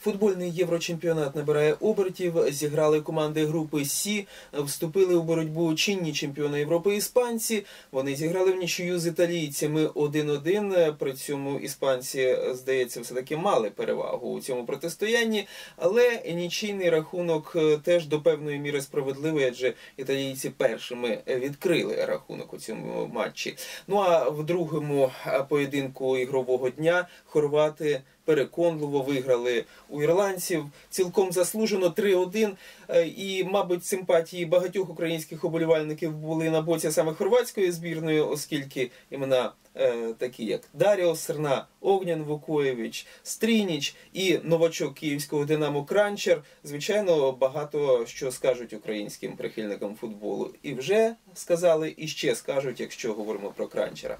Футбольний єврочемпіонат набирає обертів. Зіграли команди групи Сі, вступили у боротьбу чинні чемпіони Європи іспанці. Вони зіграли в нічию з італійцями 1-1. При цьому іспанці, здається, все таки мали перевагу у цьому протистоянні. Але нічийний рахунок теж до певної міри справедливий, адже італійці першими відкрили рахунок у цьому матчі. Ну а в другому поєдинку ігрового дня хорвати переконливо виграли у ірландців цілком заслужено 3-1. Е, і, мабуть, симпатії багатьох українських оболівальників були на боці саме хорватської збірної, оскільки імена е, такі, як Даріо Серна, Огнян Вукоєвич, Стрініч і новачок київського Динамо Кранчер, звичайно, багато що скажуть українським прихильникам футболу. І вже сказали, і ще скажуть, якщо говоримо про кранчера.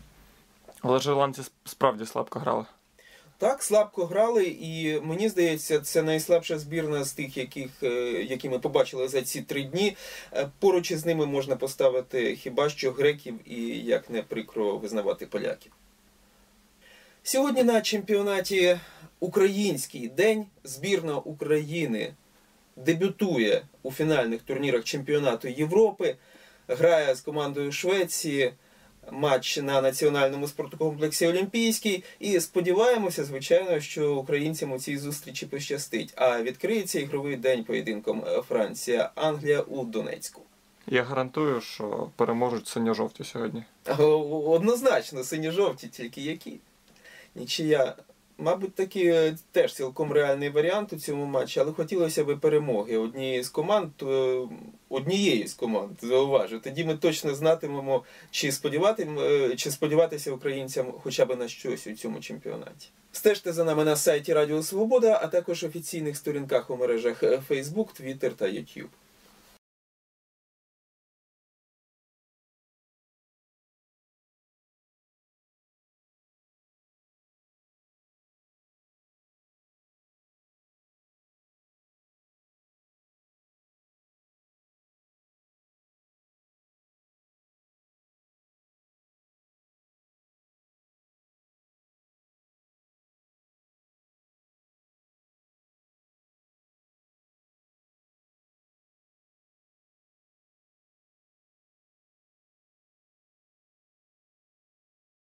Але ж ірландці справді слабко грали. Так, слабко грали, і мені здається, це найслабша збірна з тих, яких, е, які ми побачили за ці три дні. Е, поруч із ними можна поставити хіба що греків і як не прикро визнавати поляків. Сьогодні на чемпіонаті Український день збірна України дебютує у фінальних турнірах чемпіонату Європи, грає з командою Швеції матч на національному спорткомплексі Олімпійський. І сподіваємося, звичайно, що українцям у цій зустрічі пощастить. А відкриється ігровий день поєдинком е, Франція, Англія у Донецьку. Я гарантую, що переможуть синьо-жовті сьогодні. Однозначно, синьо-жовті, тільки які. Нічия Мабуть, таки е, теж цілком реальний варіант у цьому матчі, але хотілося б перемоги однієї з команд, е, однієї з команд, зауважу. Тоді ми точно знатимемо, чи сподівати, е, чи сподіватися українцям хоча б на щось у цьому чемпіонаті. Стежте за нами на сайті Радіо Свобода, а також офіційних сторінках у мережах Facebook, Twitter та YouTube.